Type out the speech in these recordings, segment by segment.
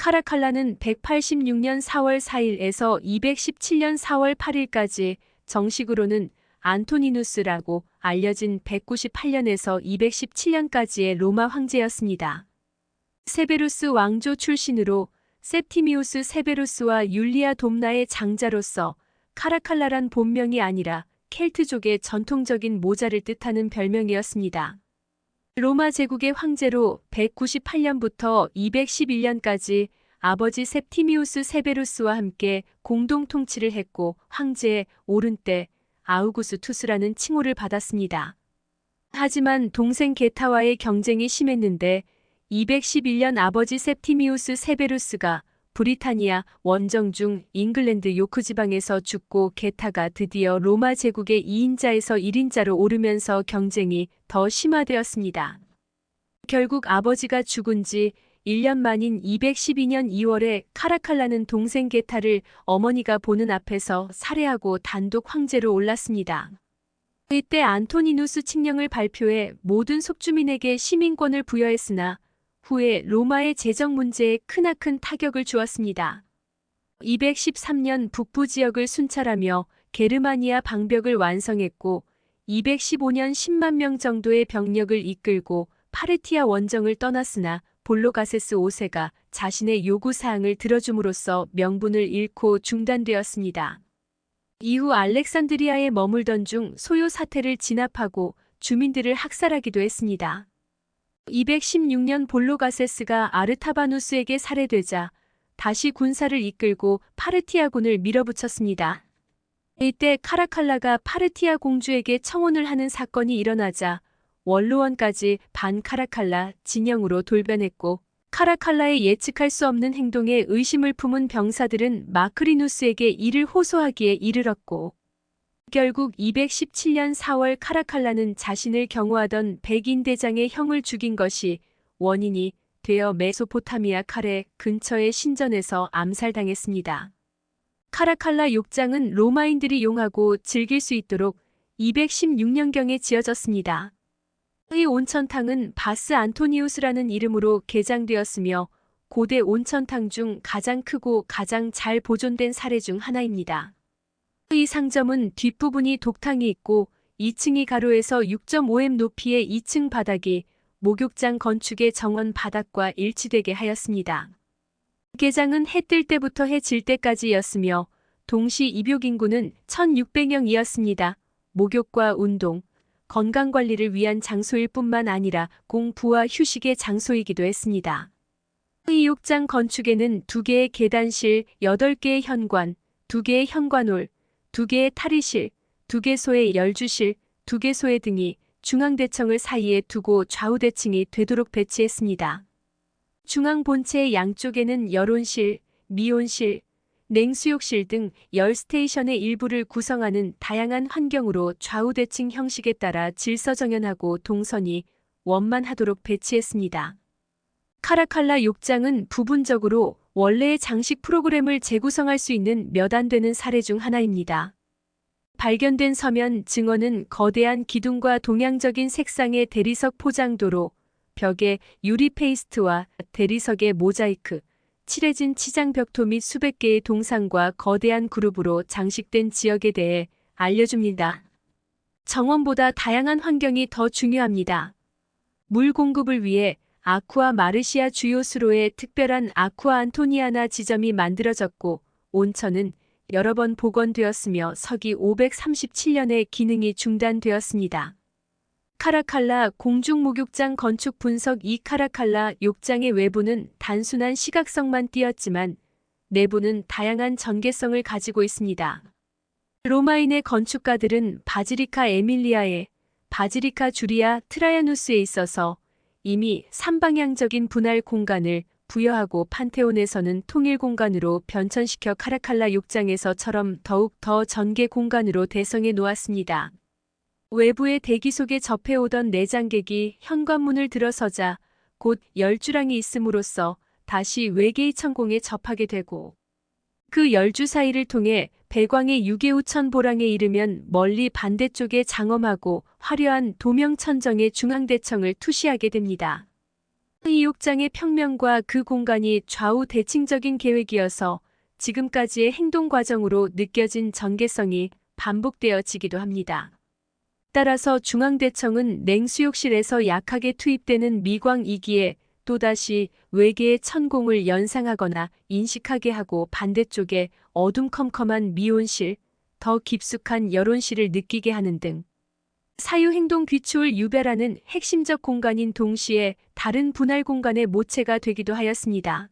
카라칼라는 186년 4월 4일에서 217년 4월 8일까지 정식으로는 안토니누스라고 알려진 198년에서 217년까지의 로마 황제였습니다. 세베루스 왕조 출신으로 septimius 세베루스와 율리아 dom나의 장자로서 카라칼라란 본명이 아니라 켈트족의 전통적인 모자를 뜻하는 별명이었습니다. 로마 제국의 황제로 198년부터 211년까지 아버지 septimius 세베루스와 함께 공동 통치를 했고 황제의 오른때 아우구스 투스라는 칭호를 받았습니다. 하지만 동생 게타와의 경쟁이 심했는데 211년 아버지 septimius 세베루스가 브리타니아 원정 중 잉글랜드 요크 지방에서 죽고 게타가 드디어 로마 제국의 2인자에서 1인자로 오르면서 경쟁이 더 심화되었습니다. 결국 아버지가 죽은 지 1년 만인 212년 2월에 카라칼라는 동생 게타를 어머니가 보는 앞에서 살해하고 단독 황제로 올랐습니다. 이때 안토니누스 칙령을 발표해 모든 속주민에게 시민권을 부여했으나 후에 로마의 재정 문제에 크나큰 타격을 주었습니다. 213년 북부 지역을 순찰하며 게르마니아 방벽을 완성했고 215년 10만 명 정도의 병력을 이끌고 파르티아 원정을 떠났으나 볼로가세스 5세가 자신의 요구 사항을 들어줌으로써 명분을 잃고 중단되었습니다. 이후 알렉산드리아에 머물던 중 소요 사태를 진압하고 주민들을 학살하기도 했습니다. 216년 볼로가세스가 아르타바누스에게 살해되자 다시 군사를 이끌고 파르티아군을 밀어붙였습니다. 이때 카라칼라가 파르티아 공주에게 청혼을 하는 사건이 일어나자 원로원까지 반카라칼라 진영으로 돌변했고 카라칼라의 예측할 수 없는 행동에 의심을 품은 병사들은 마크리누스에게 이를 호소하기에 이르렀고 결국 217년 4월 카라칼라는 자신을 경호하던 백인 대장의 형을 죽인 것이 원인이 되어 메소포타미아 카레 근처의 신전에서 암살당했습니다. 카라칼라 욕장은 로마인들이 용하고 즐길 수 있도록 216년경에 지어졌습니다. 이 온천탕은 바스 안토니우스라는 이름으로 개장되었으며 고대 온천탕 중 가장 크고 가장 잘 보존된 사례 중 하나입니다. 이 상점은 뒷부분이 독탕이 있고 2층이 가로에서 6.5m 높이의 2층 바닥이 목욕장 건축의 정원 바닥과 일치되게 하였습니다. 개장은 해 뜰 때부터 해 질 때까지였으며 동시 입욕 인구는 1600명이었습니다. 목욕과 운동, 건강관리를 위한 장소일 뿐만 아니라 공부와 휴식의 장소이기도 했습니다. 이 욕장 건축에는 두 개의 계단실, 8개의 현관, 두 개의 현관홀, 두 개의 탈의실, 두 개소의 열주실, 두 개소의 등이 중앙대청을 사이에 두고 좌우대칭이 되도록 배치했습니다. 중앙 본체의 양쪽에는 열온실, 미온실, 냉수욕실 등 열 스테이션의 일부를 구성하는 다양한 환경으로 좌우대칭 형식에 따라 질서정연하고 동선이 원만하도록 배치했습니다. 카라칼라 욕장은 부분적으로 원래의 장식 프로그램을 재구성할 수 있는 몇 안 되는 사례 중 하나입니다. 발견된 서면 증언은 거대한 기둥과 동양적인 색상의 대리석 포장도로, 벽에 유리 페이스트와 대리석의 모자이크, 칠해진 치장 벽토 및 수백 개의 동상과 거대한 그룹으로 장식된 지역에 대해 알려줍니다. 정원보다 다양한 환경이 더 중요합니다. 물 공급을 위해 아쿠아 마르시아 주요 수로에 특별한 아쿠아 안토니아나 지점이 만들어졌고 온천은 여러 번 복원되었으며 서기 537년에 기능이 중단되었습니다. 카라칼라 공중목욕장 건축 분석 이 카라칼라 욕장의 외부는 단순한 시각성만 띄었지만 내부는 다양한 전개성을 가지고 있습니다. 로마인의 건축가들은 바지리카 에밀리아에 바지리카 주리아 트라야누스에 있어서 이미 삼방향적인 분할 공간을 부여하고 판테온에서는 통일 공간으로 변천시켜 카라칼라 욕장에서처럼 더욱 더 전개 공간으로 대성해 놓았습니다. 외부의 대기 속에 접해오던 내장객이 현관문을 들어서자 곧 열주랑이 있음으로써 다시 외계의 천공에 접하게 되고 그 열주 사이를 통해 배광의 유계우천 보랑에 이르면 멀리 반대쪽에 장엄하고 화려한 도명천정의 중앙대청을 투시하게 됩니다. 이 욕장의 평면과 그 공간이 좌우 대칭적인 계획이어서 지금까지의 행동 과정으로 느껴진 전개성이 반복되어지기도 합니다. 따라서 중앙대청은 냉수욕실에서 약하게 투입되는 미광이기에 또다시 외계의 천공을 연상하거나 인식하게 하고 반대쪽에 어둠컴컴한 미온실, 더 깊숙한 여론실을 느끼게 하는 등 사유행동 귀초를 유별하는 핵심적 공간인 동시에 다른 분할 공간의 모체가 되기도 하였습니다.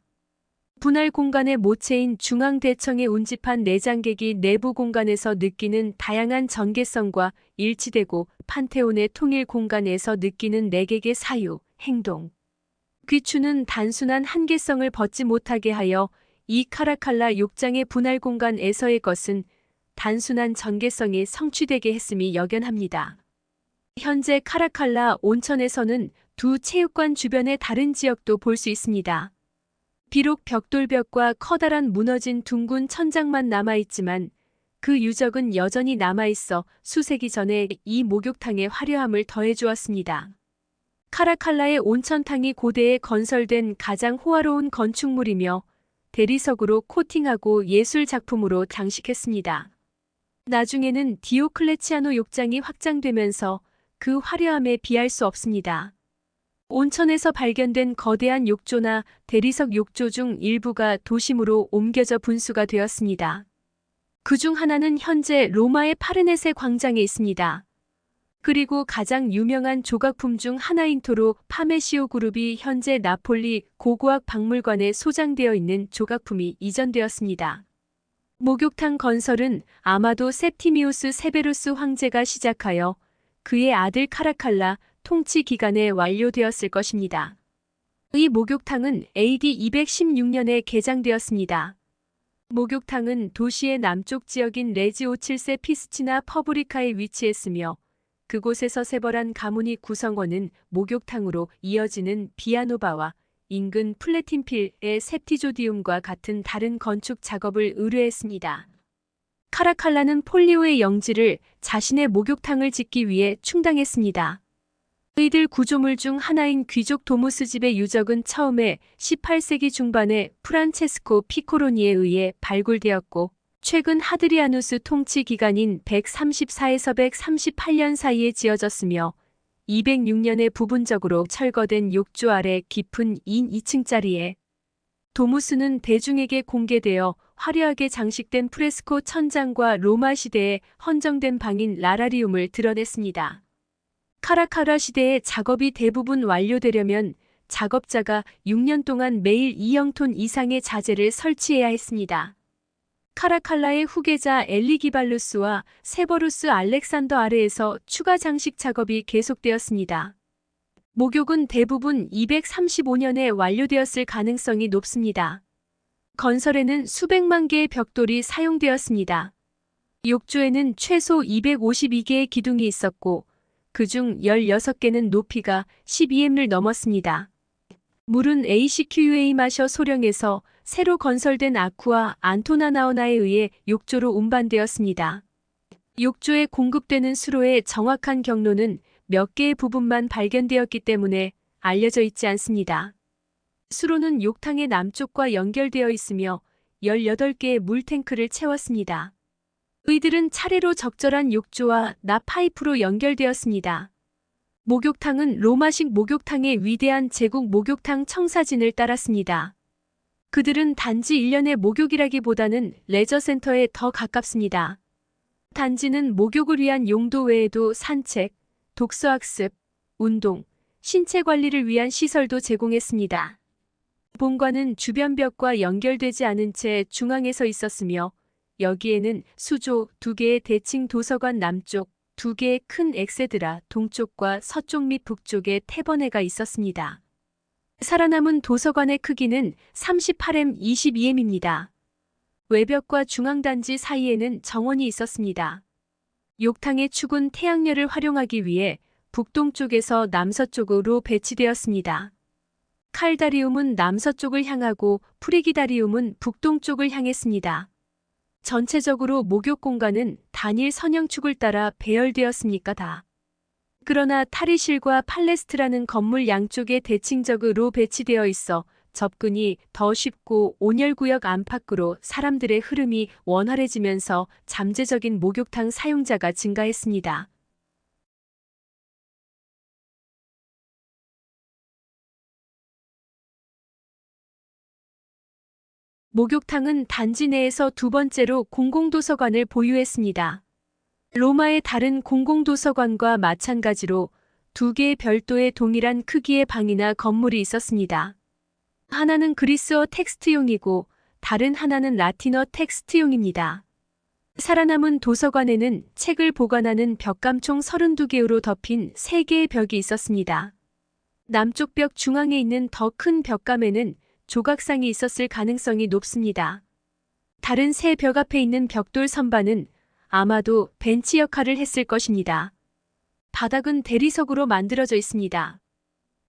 분할 공간의 모체인 중앙대청에 운집한 내장객이 내부 공간에서 느끼는 다양한 전개성과 일치되고 판테온의 통일 공간에서 느끼는 내객의 사유, 행동. 귀추는 단순한 한계성을 벗지 못하게 하여 이 카라칼라 욕장의 분할 공간에서의 것은 단순한 전개성이 성취되게 했음이 역연합니다. 현재 카라칼라 온천에서는 두 체육관 주변의 다른 지역도 볼 수 있습니다. 비록 벽돌벽과 커다란 무너진 둥근 천장만 남아있지만 그 유적은 여전히 남아있어 수세기 전에 이 목욕탕의 화려함을 더해주었습니다. 카라칼라의 온천탕이 고대에 건설된 가장 호화로운 건축물이며 대리석으로 코팅하고 예술 작품으로 장식했습니다. 나중에는 디오클레치아노 욕장이 확장되면서 그 화려함에 비할 수 없습니다. 온천에서 발견된 거대한 욕조나 대리석 욕조 중 일부가 도심으로 옮겨져 분수가 되었습니다. 그 중 하나는 현재 로마의 파르네세 광장에 있습니다. 그리고 가장 유명한 조각품 중 하나인 토로 파메시오 그룹이 현재 나폴리 고고학 박물관에 소장되어 있는 조각품이 이전되었습니다. 목욕탕 건설은 아마도 septimius 세베루스 황제가 시작하여 그의 아들 카라칼라 통치 기간에 완료되었을 것입니다. 이 목욕탕은 AD 216년에 개장되었습니다. 목욕탕은 도시의 남쪽 지역인 레지오 7세 피스치나 퍼브리카에 위치했으며 그곳에서 세벌한 가문이 구성원은 목욕탕으로 이어지는 비아노바와 인근 플레틴필의 셉티조디움과 같은 다른 건축 작업을 의뢰했습니다. 카라칼라는 폴리오의 영지를 자신의 목욕탕을 짓기 위해 충당했습니다. 의들 구조물 중 하나인 귀족 도무스 집의 유적은 처음에 18세기 중반에 프란체스코 피코로니에 의해 발굴되었고 최근 하드리아누스 통치 기간인 134에서 138년 사이에 지어졌으며 206년에 부분적으로 철거된 욕조 아래 깊은 인 2층짜리에 도무스는 대중에게 공개되어 화려하게 장식된 프레스코 천장과 로마 시대에 헌정된 방인 라라리움을 드러냈습니다. 카라카라 시대의 작업이 대부분 완료되려면 작업자가 6년 동안 매일 2영톤 이상의 자재를 설치해야 했습니다. 카라칼라의 후계자 엘리기발루스와 세버루스 알렉산더 아래에서 추가 장식 작업이 계속되었습니다. 목욕은 대부분 235년에 완료되었을 가능성이 높습니다. 건설에는 수백만 개의 벽돌이 사용되었습니다. 욕조에는 최소 252개의 기둥이 있었고 그중 16개는 높이가 12m를 넘었습니다. 물은 ACQUA 마셔 소령에서 새로 건설된 아쿠아 안토나나오나에 의해 욕조로 운반되었습니다. 욕조에 공급되는 수로의 정확한 경로는 몇 개의 부분만 발견되었기 때문에 알려져 있지 않습니다. 수로는 욕탕의 남쪽과 연결되어 있으며 18개의 물탱크를 채웠습니다. 의들은 차례로 적절한 욕조와 나 파이프로 연결되었습니다. 목욕탕은 로마식 목욕탕의 위대한 제국 목욕탕 청사진을 따랐습니다. 그들은 단지 일련의 목욕이라기보다는 레저센터에 더 가깝습니다. 단지는 목욕을 위한 용도 외에도 산책, 독서학습, 운동, 신체 관리를 위한 시설도 제공했습니다. 본관은 주변 벽과 연결되지 않은 채 중앙에 서 있었으며 여기에는 수조 두 개의 대칭 도서관 남쪽, 두 개의 큰 엑세드라 동쪽과 서쪽 및 북쪽에 태번회가 있었습니다. 살아남은 도서관의 크기는 38m 22m입니다. 외벽과 중앙단지 사이에는 정원이 있었습니다. 욕탕의 축은 태양열을 활용하기 위해 북동쪽에서 남서쪽으로 배치되었습니다. 칼다리움은 남서쪽을 향하고 프리기다리움은 북동쪽을 향했습니다. 전체적으로 목욕 공간은 단일 선형축을 따라 배열되었으니까 다. 그러나 탈의실과 팔레스트라는 건물 양쪽에 대칭적으로 배치되어 있어 접근이 더 쉽고 온열구역 안팎으로 사람들의 흐름이 원활해지면서 잠재적인 목욕탕 사용자가 증가했습니다. 목욕탕은 단지 내에서 두 번째로 공공도서관을 보유했습니다. 로마의 다른 공공도서관과 마찬가지로 두 개의 별도의 동일한 크기의 방이나 건물이 있었습니다. 하나는 그리스어 텍스트용이고 다른 하나는 라틴어 텍스트용입니다. 살아남은 도서관에는 책을 보관하는 벽감 총 32개로 덮인 3개의 벽이 있었습니다. 남쪽 벽 중앙에 있는 더 큰 벽감에는 조각상이 있었을 가능성이 높습니다. 다른 세 벽 앞에 있는 벽돌 선반은 아마도 벤치 역할을 했을 것입니다. 바닥은 대리석으로 만들어져 있습니다.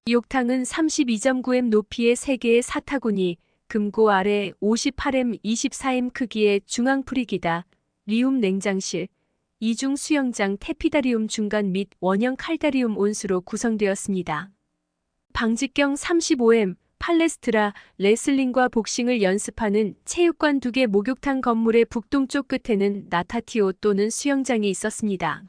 욕탕은 32.9m 높이의 3개의 사타구니, 금고 아래 58m, 24m 크기의 중앙 프리기다, 리움 냉장실, 이중 수영장 테피다리움 중간 및 원형 칼다리움 온수로 구성되었습니다. 방직경 35m, 팔레스트라, 레슬링과 복싱을 연습하는 체육관 두 개 목욕탕 건물의 북동쪽 끝에는 나타티오 또는 수영장이 있었습니다.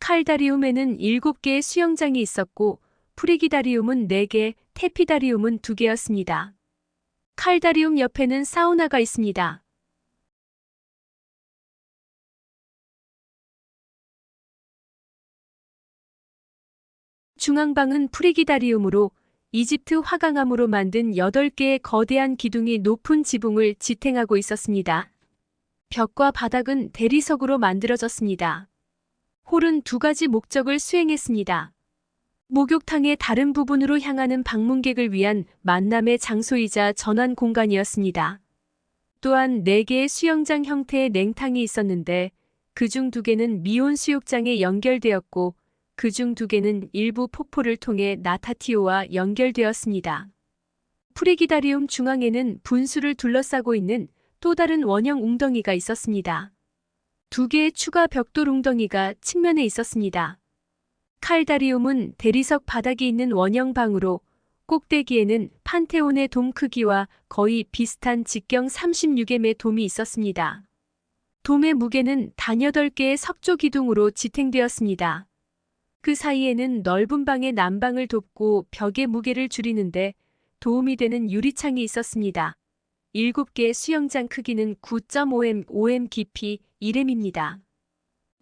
칼다리움에는 7개의 수영장이 있었고 프리기다리움은 4개, 테피다리움은 2개였습니다. 칼다리움 옆에는 사우나가 있습니다. 중앙방은 프리기다리움으로 이집트 화강암으로 만든 8개의 거대한 기둥이 높은 지붕을 지탱하고 있었습니다. 벽과 바닥은 대리석으로 만들어졌습니다. 홀은 두 가지 목적을 수행했습니다. 목욕탕의 다른 부분으로 향하는 방문객을 위한 만남의 장소이자 전환 공간이었습니다. 또한 4개의 수영장 형태의 냉탕이 있었는데 그중두 개는 미온 수욕장에 연결되었고 그 중 두 개는 일부 폭포를 통해 나타티오와 연결되었습니다. 프리기다리움 중앙에는 분수를 둘러싸고 있는 또 다른 원형 웅덩이가 있었습니다. 두 개의 추가 벽돌 웅덩이가 측면에 있었습니다. 칼다리움은 대리석 바닥이 있는 원형 방으로 꼭대기에는 판테온의 돔 크기와 거의 비슷한 직경 36m의 돔이 있었습니다. 돔의 무게는 단 8개의 석조 기둥으로 지탱되었습니다. 그 사이에는 넓은 방의 난방을 돕고 벽의 무게를 줄이는데 도움이 되는 유리창이 있었습니다. 7개의 수영장 크기는 9.5m, 5m 깊이 1m입니다.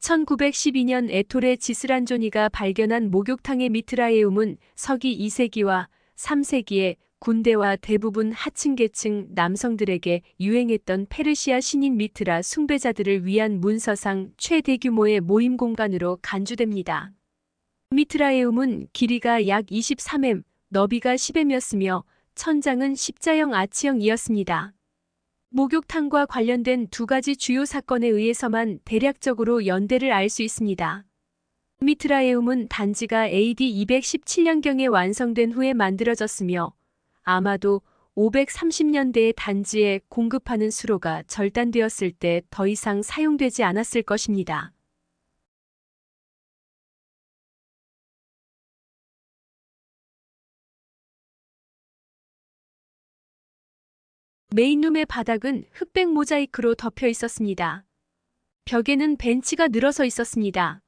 1912년 에톨의 지스란조니가 발견한 목욕탕의 미트라에움은 서기 2세기와 3세기에 군대와 대부분 하층 계층 남성들에게 유행했던 페르시아 신인 미트라 숭배자들을 위한 문서상 최대규모의 모임 공간으로 간주됩니다. 미트라에움은 길이가 약 23m, 너비가 10m이었으며 천장은 십자형 아치형이었습니다. 목욕탕과 관련된 두 가지 주요 사건에 의해서만 대략적으로 연대를 알 수 있습니다. 미트라에움은 단지가 AD 217년경에 완성된 후에 만들어졌으며 아마도 530년대에 단지에 공급하는 수로가 절단되었을 때 더 이상 사용되지 않았을 것입니다. 메인룸의 바닥은 흑백 모자이크로 덮여 있었습니다. 벽에는 벤치가 늘어서 있었습니다.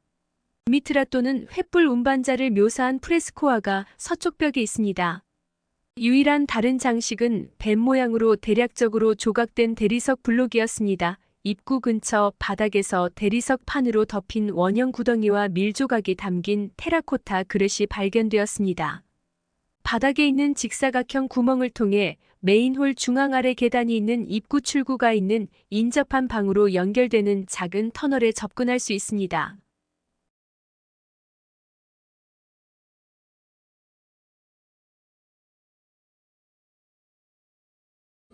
미트라 또는 횃불 운반자를 묘사한 프레스코아가 서쪽 벽에 있습니다. 유일한 다른 장식은 뱀 모양으로 대략적으로 조각된 대리석 블록이었습니다. 입구 근처 바닥에서 대리석 판으로 덮인 원형 구덩이와 밀조각이 담긴 테라코타 그릇이 발견되었습니다. 바닥에 있는 직사각형 구멍을 통해 메인홀 중앙 아래 계단이 있는 입구 출구가 있는 인접한 방으로 연결되는 작은 터널에 접근할 수 있습니다.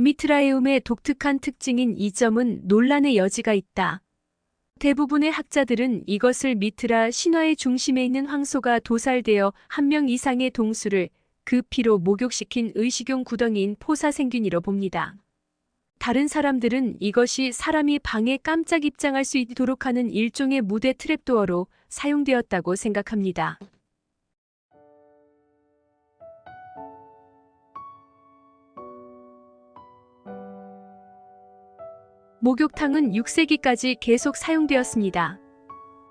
미트라에움의 독특한 특징인 이 점은 논란의 여지가 있다. 대부분의 학자들은 이것을 미트라 신화의 중심에 있는 황소가 도살되어 한 명 이상의 동수를 그 피로 목욕시킨 의식용 구덩이인 포사생균이로 봅니다. 다른 사람들은 이것이 사람이 방에 깜짝 입장할 수 있도록 하는 일종의 무대 트랩도어로 사용되었다고 생각합니다. 목욕탕은 6세기까지 계속 사용되었습니다.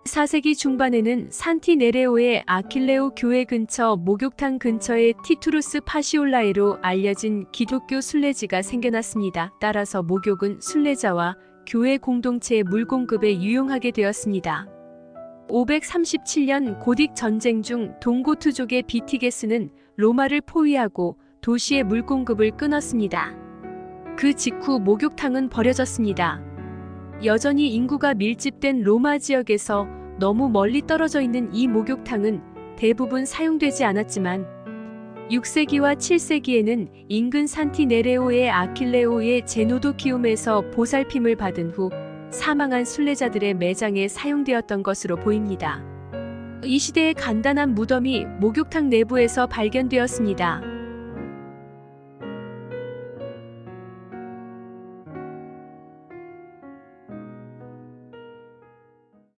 4세기 중반에는 산티네레오의 아킬레오 교회 근처 목욕탕 근처에 티투루스 파시올라에로 알려진 기독교 순례지가 생겨났습니다. 따라서 목욕은 순례자와 교회 공동체의 물 공급에 유용하게 되었습니다. 537년 고딕 전쟁 중 동고투족의 비티게스는 로마를 포위하고 도시의 물 공급을 끊었습니다. 그 직후 목욕탕은 버려졌습니다. 여전히 인구가 밀집된 로마 지역에서 너무 멀리 떨어져 있는 이 목욕탕은 대부분 사용되지 않았지만 6세기와 7세기에는 인근 산티네레오의 아킬레오의 제노도키움에서 보살핌을 받은 후 사망한 순례자들의 매장에 사용되었던 것으로 보입니다. 이 시대의 간단한 무덤이 목욕탕 내부에서 발견되었습니다.